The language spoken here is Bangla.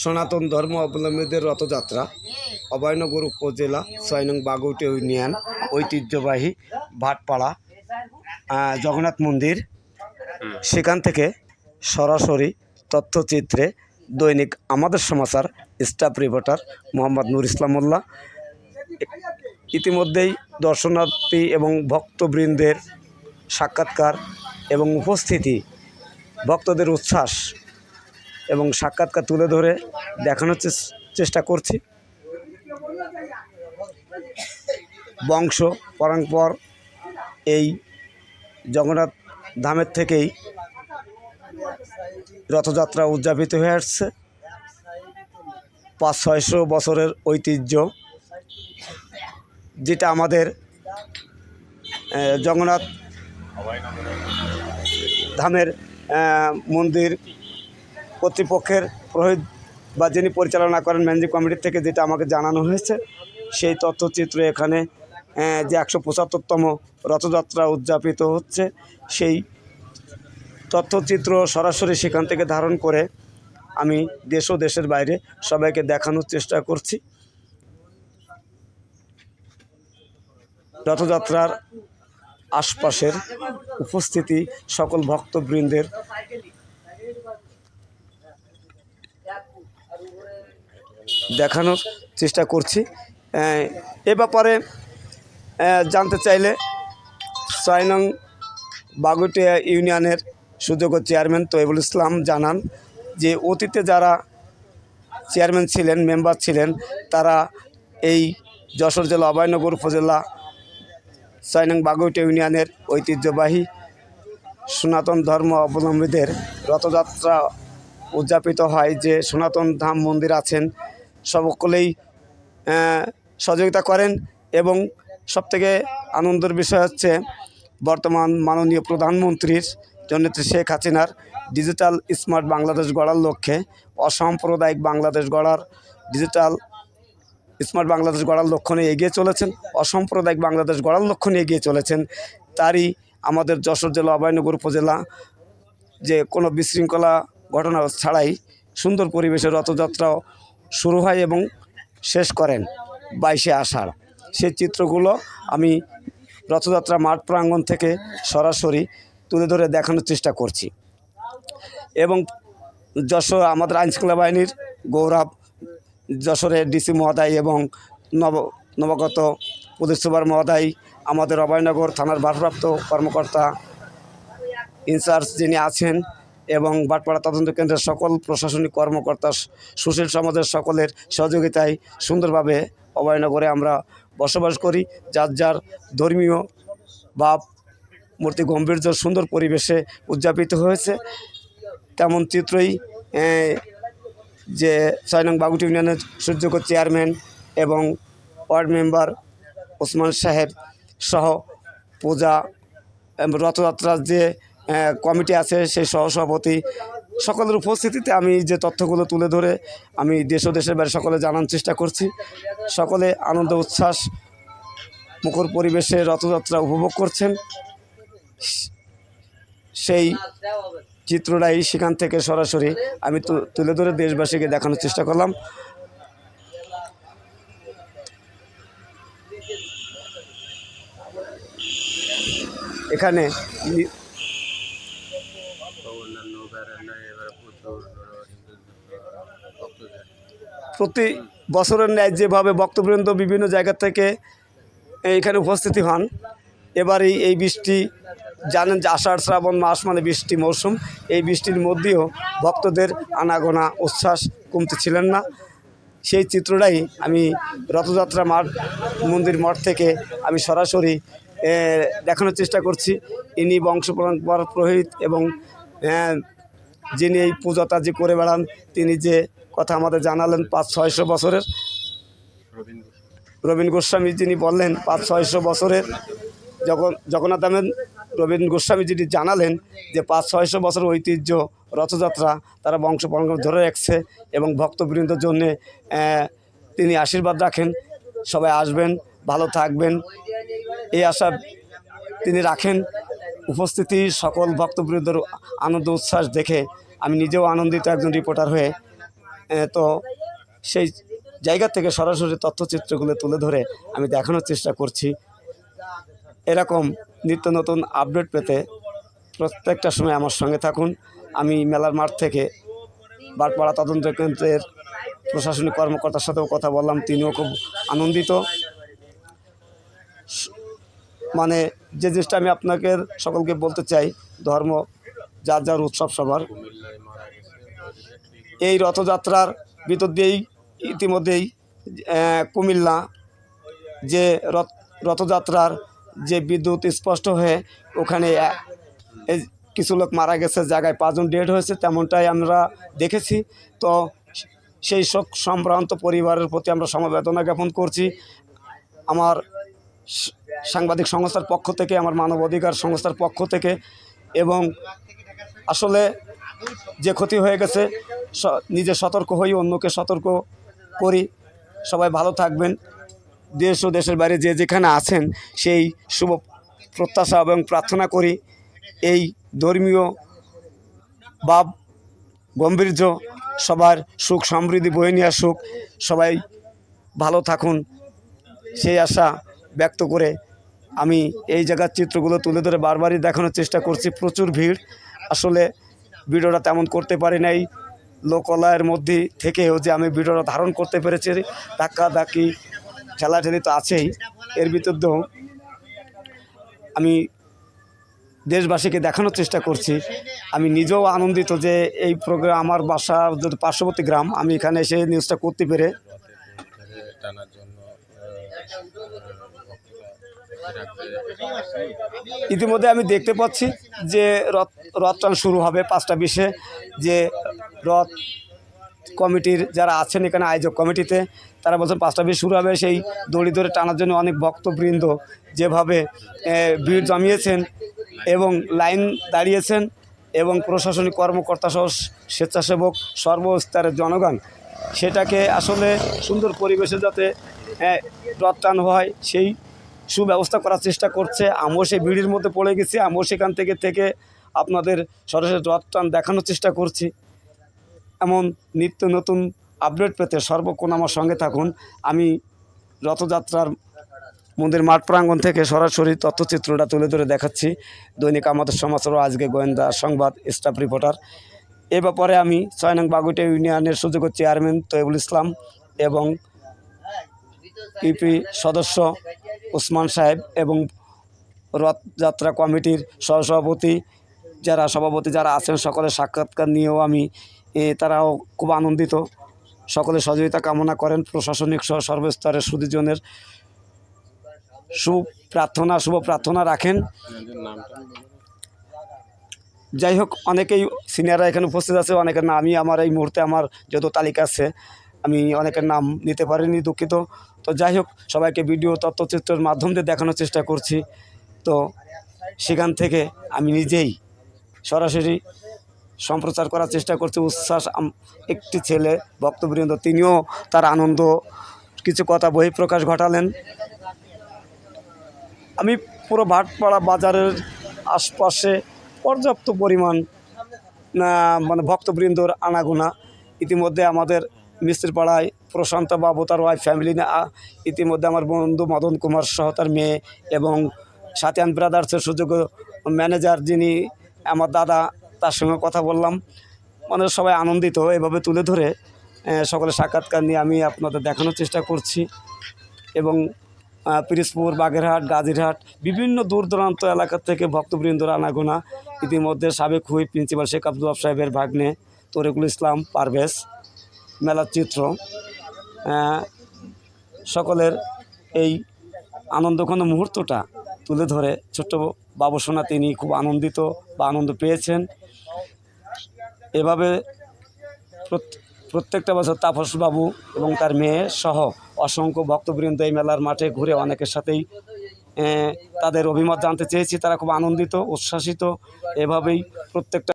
সনাতন ধর্ম অবলম্বীদের রথযাত্রা, অভয়নগর উপজেলা ছয় নং বাগুটি ইউনিয়ন, ঐতিহ্যবাহী ভাটপাড়া জগন্নাথ মন্দির। সেখান থেকে সরাসরি তথ্যচিত্রে দৈনিক আমাদের সমাচার স্টাফ রিপোর্টার মোহাম্মদ নুর ইসলাম মোল্লা ইতিমধ্যেই দর্শনার্থী এবং ভক্তবৃন্দের সাক্ষাৎকার এবং উপস্থিতি ভক্তদের উচ্ছ্বাস এবং সাক্ষাৎকার তুলে ধরে দেখানোর চেষ্টা করছি। বংশ, পরম্পর, এই জগন্নাথ ধামের থেকেই রথযাত্রা উদযাপিত হয়ে আসছে। পাঁচ ছয়শো বছরের ঐতিহ্য, যেটা আমাদের জগন্নাথ ধামের মন্দির কর্তৃপক্ষের প্রহিত বা যিনি পরিচালনা করেন ম্যানেজিং কমিটির থেকে যেটা আমাকে জানানো হয়েছে, সেই তথ্যচিত্র এখানে যে একশো পঁচাত্তরতম রথযাত্রা উদযাপিত হচ্ছে, সেই তথ্যচিত্র সরাসরি সেখান থেকে ধারণ করে আমি দেশ ও দেশের বাইরে সবাইকে দেখানোর চেষ্টা করছি। রথযাত্রার আশপাশের উপস্থিতি সকল ভক্তবৃন্দের দেখানোর চেষ্টা করছি। এ ব্যাপারে জানতে চাইলে ছয় নং বাগুটিয়া ইউনিয়নের সুযোগ্য চেয়ারম্যান তৈবুল ইসলাম জানান যে, অতীতে যারা চেয়ারম্যান ছিলেন, মেম্বার ছিলেন, তারা এই যশোর জেলা, অভয়নগর উপজেলা ছয় নং ইউনিয়নের ঐতিহ্যবাহী সনাতন ধর্ম অবলম্বীদের রথযাত্রা উদযাপিত হয় যে সনাতন ধাম মন্দির আছেন সকলেই সহযোগিতা করেন এবং সবথেকে আনন্দের বিষয় হচ্ছে বর্তমান মাননীয় প্রধানমন্ত্রীর জননেত্রী শেখ হাসিনার ডিজিটাল স্মার্ট বাংলাদেশ গড়ার লক্ষ্যে, অসাম্প্রদায়িক বাংলাদেশ গড়ার ডিজিটাল স্মার্ট বাংলাদেশ গড়ার লক্ষ্য নিয়ে এগিয়ে চলেছেন, অসাম্প্রদায়িক বাংলাদেশ গড়ার লক্ষ্য নিয়ে এগিয়ে চলেছেন। তারই আমাদের যশোর জেলা অভয়নগর উপজেলা যে কোনো বিশৃঙ্খলা ঘটনা ছাড়াই সুন্দর পরিবেশে রথযাত্রা শুরু হয় এবং শেষ করেন বাইশে আষাঢ়। সেই চিত্রগুলো আমি রথযাত্রা মাঠ প্রাঙ্গণ থেকে সরাসরি তুলে ধরে দেখানোর চেষ্টা করছি। এবং যশোর আমাদের আইনশৃঙ্খলা বাহিনীর গৌরব যশোরের ডিসি মহোদয় এবং নব, নবাগত পুলিশ সুপার মহোদয়, আমাদের অভয়নগর থানার ভারপ্রাপ্ত কর্মকর্তা ইনচার্জ যিনি আছেন এবং বাটপাড়া তদন্ত কেন্দ্রের সকল প্রশাসনিক কর্মকর্তা, সুশীল সমাজের সকলের সহযোগিতায় সুন্দরভাবে অভয়নগরে আমরা বসবাস করি। যার যার ধর্মীয় বা মূর্তি গম্ভীর্য সুন্দর পরিবেশে উদযাপিত হয়েছে। তেমন চিত্রই যে ছয় নং বাগুটি ইউনিয়নের সুযোগ্য চেয়ারম্যান এবং ওয়ার্ড মেম্বার ওসমান সাহেব সহ পূজা রথযাত্রার যে কমিটি আছে, সেই সহসভাপতি সকলের উপস্থিতিতে আমি যে তথ্যগুলো তুলে ধরে আমি দেশ ও দেশের বাইরে সকলে জানার চেষ্টা করছি। সকলে আনন্দ, উচ্ছ্বাস, মুখর পরিবেশে রথযাত্রা উপভোগ করছেন। সেই চিত্রটাই সেখান থেকে সরাসরি আমি তুলে ধরে দেশবাসীকে দেখানোর চেষ্টা করলাম। এখানে প্রতি বছরের ন্যায় যেভাবে বক্তবৃন্দ বিভিন্ন জায়গা থেকে এখানে উপস্থিতি হন, এবারই এই বৃষ্টি, জানেন যে আষাঢ়, শ্রাবণ মাস মানে বৃষ্টি মৌসুম, এই বৃষ্টির মধ্যেও ভক্তদের আনাগোনা, উচ্ছ্বাস কমতে ছিলেন না। সেই চিত্রটাই আমি রথযাত্রা মাঠ, মন্দির মঠ থেকে আমি সরাসরি দেখানোর চেষ্টা করছি। ইনি বংশ পরম্পর প্রহিত এবং যিনি এই পূজাটা যে করে বেড়ান, তিনি যে কথা আমাদের জানালেন পাঁচ, ছয়শো বছরের। রবীন্দ্র রবীন গোস্বামী যিনি বললেন, পাঁচ, ছয়শো বছরের যখন, জগন্নাথ আমেন রবীন গোস্বামী যিনি জানালেন যে পাঁচ, ছয়শো বছর ঐতিহ্য রথযাত্রা তারা বংশ ধরে রাখছে এবং ভক্তবৃন্দর জন্যে তিনি আশীর্বাদ রাখেন। সবাই আসবেন, ভালো থাকবেন। এই আশা তিনি রাখেন। উপস্থিতি সকল ভক্তবৃন্দর আনন্দ উচ্ছ্বাস দেখে আমি নিজেও আনন্দিত একজন রিপোর্টার হয়ে তো সেই জায়গা থেকে সরাসরি তথ্যচিত্রগুলো তুলে ধরে আমি দেখানোর চেষ্টা করছি। এরকম নিত্য নতুন আপডেট পেতে প্রত্যেকটা সময় আমার সঙ্গে থাকুন। আমি মেলার মাঠ থেকে বারপাড়া তদন্ত কেন্দ্রের প্রশাসনিক কর্মকর্তার সাথেও কথা বললাম, তিনিও খুব আনন্দিত। মানে যে জিনিসটা আমি আপনাকে সকলকে বলতে চাই, ধর্ম যার যার উৎসব সবার, এই রথযাত্রার ভিতর দিয়েই ইতিমধ্যেই কুমিল্লা যে রথ, রথযাত্রার যে বিদ্যুৎ স্পষ্ট হয়ে ওখানে কিছু লোক মারা গেছে, জায়গায় পাঁচজন ডেড হয়েছে, তেমনটাই আমরা দেখেছি। তো সেই শোক সম্ভ্রান্ত পরিবারের প্রতি আমরা সমবেদনা জ্ঞাপন করছি। আমার সাংবাদিক সংস্থার পক্ষ থেকে, আমার মানবাধিকার সংস্থার পক্ষ থেকে এবং আসলে যে ক্ষতি হয়ে গেছে নিজে সতর্ক হই, অন্যকে সতর্ক করি। সবাই ভালো থাকবেন। দেশ ও দেশের বাইরে যে যেখানে আছেন, সেই শুভ প্রত্যাশা এবং প্রার্থনা করি। এই ধর্মীয় ভাব, গম্ভীর্য, সবার সুখ, সমৃদ্ধি বয়ে নিয়ে আসুক। সবাই ভালো থাকুন। সেই আশা ব্যক্ত করে আমি এই জায়গার চিত্রগুলো তুলে ধরে বারবারই দেখানোর চেষ্টা করছি। প্রচুর ভিড়। আসলে ভিডিওটা তেমন করতে পারি নাই। লোকালয়ের মধ্যে থেকেও যে আমি ভিডিওটা ধারণ করতে পেরেছি ধাক্কা ধাক্কি ঠেলাঠেলি তো আছেই। এর ভিতরেও আমি দেশবাসীকে দেখানোর চেষ্টা করছি। আমি নিজেও আনন্দিত যে এই প্রোগ্রাম আমার বাসা যদি পার্শ্ববর্তী গ্রাম, আমি এখানে এসে নিউজটা করতে পেরে রথে ধরে টানার জন্য ভক্তরা ইতিমধ্যে আমি দেখতে পাচ্ছি যে রথ রথ টান শুরু হবে পাঁচটা বিশে, যে রথ কমিটির যারা আছেন এখানে আয়োজক কমিটিতে, তারা বলছেন পাঁচটা বিশ শুরু হবে। সেই দড়ি ধরে টানার জন্য অনেক ভক্তবৃন্দ যেভাবে ভিড় জমিয়েছেন এবং লাইন দাঁড়িয়েছেন এবং প্রশাসনিক কর্মকর্তা সহ স্বেচ্ছাসেবক সর্বস্তরের জনগণ সেটাকে আসলে সুন্দর পরিবেশে যাতে রথ টান হয়, সেই সুব্যবস্থা করার চেষ্টা করছে। আমিও সেই ভিড়ের মধ্যে পড়ে গেছি। আমিও সেখান থেকে থেকে আপনাদের সরাসরি রথ টান দেখানোর চেষ্টা করছি। এমন নিত্য নতুন আপডেট পেতে সর্বক্ষণ আমার সঙ্গে থাকুন। আমি রথযাত্রার মন্দির মাঠ প্রাঙ্গণ থেকে সরাসরি তথ্যচিত্রটা তুলে ধরে দেখাচ্ছি। দৈনিক আমাদের সমাচার আজকে গোয়েন্দা সংবাদ স্টাফ রিপোর্টার এ ব্যাপারে আমি ছয় নং বাগুইটা ইউনিয়নের সুযোগ্য চেয়ারম্যান তৈবুল ইসলাম এবং ইপি সদস্য ওসমান সাহেব এবং রথযাত্রা কমিটির সহসভাপতি, যারা সভাপতি যারা আছেন সকলের সাক্ষাৎকার নিয়েও আমি তারাও খুব আনন্দিত। সকলে সহযোগিতা কামনা করেন প্রশাসনিক সহ সর্বস্তরের সুদীজনের। সুপ্রার্থনা, শুভ প্রার্থনা রাখেন। যাই হোক, অনেকেই সিনিয়ররা এখানে উপস্থিত আছে, অনেকের নামই আমার এই মুহূর্তে আমার যত তালিকা আছে, আমি অনেকের নাম নিতে পারিনি দুঃখিত। তো যাই হোক, সবাইকে ভিডিও তথ্যচিত্রের মাধ্যম দিয়ে দেখানোর চেষ্টা করছি। তো সেখান থেকে আমি নিজেই সরাসরি সম্প্রচার করার চেষ্টা করছি। উচ্ছ্বাস একটি ছেলে, ভক্তবৃন্দ, তিনিও তার আনন্দ, কিছু কথা বহিঃপ্রকাশ ঘটালেন। আমি পুরো ভাটপাড়া বাজারের আশপাশে পর্যাপ্ত পরিমাণ মানে ভক্তবৃন্দর আনাগোনা। ইতিমধ্যে আমাদের মিস্ত্রিপাড়ায় প্রশান্ত বাবু তার ওয়াইফ ফ্যামিলি ইতিমধ্যে আমার বন্ধু মদন কুমার সহ তার মেয়ে এবং সাতিয়ান ব্রাদার্সের সুযোগ্য ম্যানেজার যিনি আমার দাদা তার সঙ্গে কথা বললাম। মানে সবাই আনন্দিত এভাবে তুলে ধরে সকলে সাক্ষাৎকার নিয়ে আমি আপনাদের দেখানোর চেষ্টা করছি। এবং আহ, পিরিজপুর বাগেরহাট গাজীরহাট বিভিন্ন দূর দূরান্ত এলাকা থেকে ভক্তবৃন্দর আনাগোনা। ইতিমধ্যে সাবেক হুই প্রিন্সিপাল শেখ আব্দুল সাহেবের ভাগ্নে তরিকুল ইসলাম পারভেজ মেলার চিত্র। সকলের এই আনন্দঘন মুহূর্তটা তুলে ধরে ছোট্ট বাবু সোনা তিনি খুব আনন্দিত বা আনন্দ পেয়েছেন। এভাবে প্রত্যেকটা বছর তাপসবাবু এবং তার মেয়ে সহ অসংখ্য ভক্তবৃন্দ এই মেলার মাঠে ঘুরে অনেকের সাথেই তাদের অভিমত জানতে চেয়েছি। তারা খুব আনন্দিত, উচ্ছ্বাসিত। এভাবেই প্রত্যেকটা